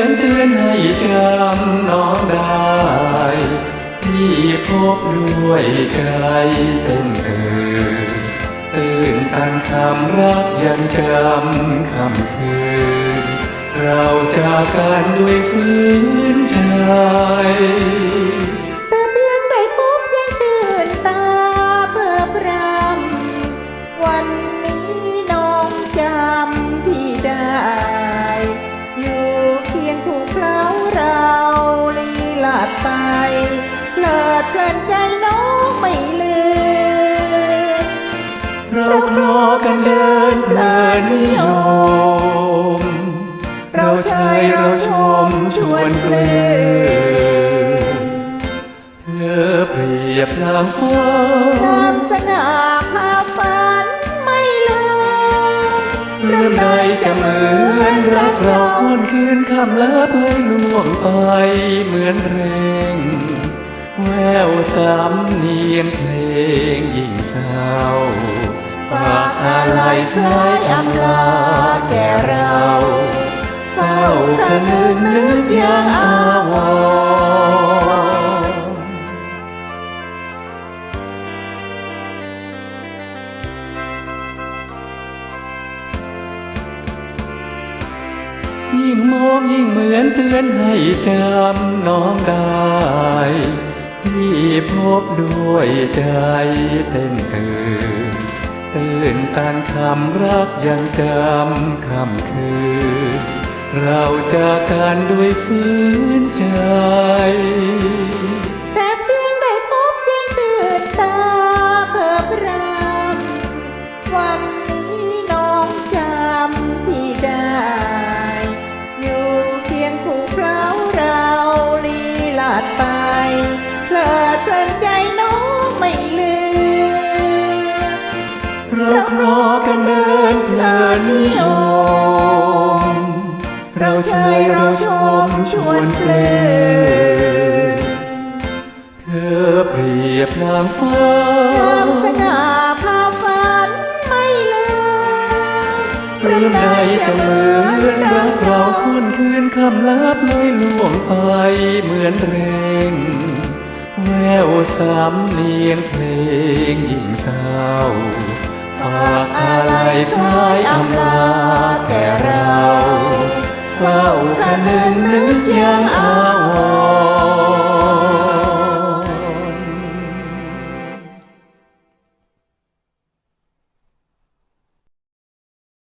อนเตือนให้จำน้องได้ที่พบด้วยใจเต้นเกิดตื่นตันคำรักยังจำคำคืน เราจากกันด้วยฝืนใจ ไปเลิดเพลินใจน้องไม่ลืมเราครอกันเดินเพลินนิยม เราใช้เราชมชวนเพลินเธอเปรียบนางฟ้าตามสง่าพาฝันไม่ลืมเรื่องใดจะมือ ควรคืนคำและเพื่อล่วงไปเหมือนเพลงแววสำเนียงเพลงยิ่งเศร้าฝากอะไรคล้ายอำลาแก่เรา เฝ้าคะนึงนึกยัง ยิ่งมองยิ่งเหมือนเตือนให้จำน้องได้ที่พบด้วยใจเต้นตื่นตื่นตานคำรักยังจำคำคืนเราจากกันด้วยฟื้นใจ ไปเพลิดเพลินใจน้องไม่ลืมเราครอกันเดินเพลินนิยมเราใช้เราชมชวนเพลงเธอเปรียบนางฟ้าตามสง่าพาฝันไม่ลืมเรื่องใดจะเหมือนรักเราคุ้นคืนคำลับไม่ล่วงไปเหมือนเพลงแววสำเนียงเพลงยิ่งเศร้า ฝากอะไรคล้ายอำลาแก่เรา เฝ้าคะนึงนึกยังอา